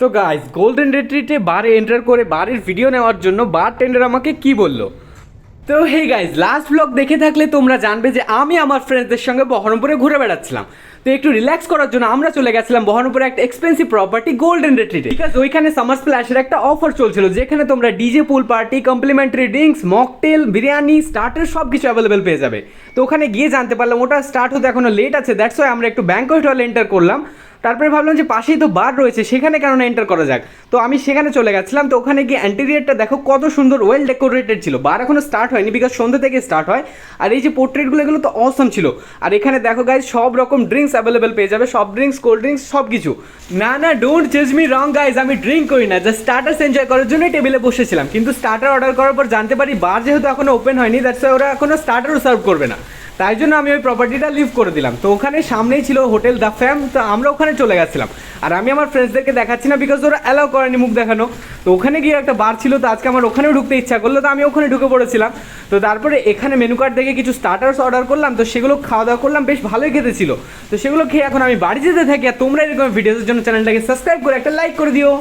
তো guys golden রেট্রিটে বারে enter করে বারের ভিডিও নেওয়ার জন্য বার টেন্ডার আমাকে কি বলল? তো হে গাইজ লাস্ট ব্লগ দেখে থাকলে তোমরা জানবে যে আমি আমার ফ্রেন্ডসদের সঙ্গে বহরমপুরে ঘুরে বেড়াচ্ছিলাম। তো একটু রিল্যাক্স করার জন্য আমরা চলে গেছিলাম বহরমপুরে একটা এক্সপেন্সিভ প্রপার্টি গোল্ডেন রেট্রিটে বিকজ ওইখানে সামার স্প্ল্যাশের একটা অফার চলছিল, যেখানে তোমরা DJ pool party complimentary drinks mocktail biryani starter সব কিছু অ্যাভেলেবেল পেয়ে যাবে। তো ওখানে গিয়ে জানতে পারলাম, ওটা স্টার্ট হতে এখনও লেট আছে দ্যাটস ওয়াই আমরা একটু ব্যাঙ্কোয়েট হলে এন্টার করলাম। তারপরে ভাবলাম যে পাশেই তো বার রয়েছে, সেখানে কেন না এন্টার করা যাক? তো আমি সেখানে চলে গেছিলাম, তো ওখানে গিয়ে অ্যান্টেরিয়ারটা দেখো কত সুন্দর ওয়েল ডেকোরেটেড ছিল। বার এখনও স্টার্ট হয়নি বিকজ সন্ধ্যে থেকে স্টার্ট হয়। আর এই যে পোর্ট্রেটগুলো এগুলো তো অসম ছিল। আর এখানে দেখো গাইজ সব রকম ড্রিঙ্কস অ্যাভেলেবেল পেয়ে যাবে, সব ড্রিঙ্কস কোল্ড ড্রিঙ্কস সব কিছু। না না don't chase me wrong guys আমি ড্রিঙ্ক করি না জাস্ট স্টার্টার্স এনজয় করার জন্যই টেবিলে বসেছিলাম। কিন্তু স্টার্টার অর্ডার করার পর জানতে পারি বার যেহেতু এখনও ওপেন হয়নি দ্যাটস ওরা এখনও স্টার্টারও সার্ভ করবে না। তাই জন্য আমি ওই প্রপার্টিটা লিভ করে দিলাম। তো ওখানে সামনেই ছিল হোটেল দ্য ফ্যাম, তো আমরা ওখানে চলে গেছিলাম। আর আমি আমার ফ্রেন্ডসদেরকে দেখাচ্ছি না বিকজ ওরা অ্যালাউ করেনি মুখ দেখানো। তো ওখানে গিয়ে একটা বার ছিল, তো আজকে আমার ওখানেও ঢুকতে ইচ্ছা করল, তো আমি ওখানে ঢুকে পড়েছিলাম। তো তারপরে এখানে মেনু কার্ড দেখে কিছু স্টার্টার্স অর্ডার করলাম, তো সেগুলো খাওয়া দাওয়া করলাম, বেশ ভালোই খেতে ছিল। তো সেগুলো খেয়ে এখন আমি বাড়ি যেতে থাকি, আর তোমরা এরকম ভিডিওসের জন্য চ্যানেলটাকে সাবস্ক্রাইব করে একটা লাইক করে দিও।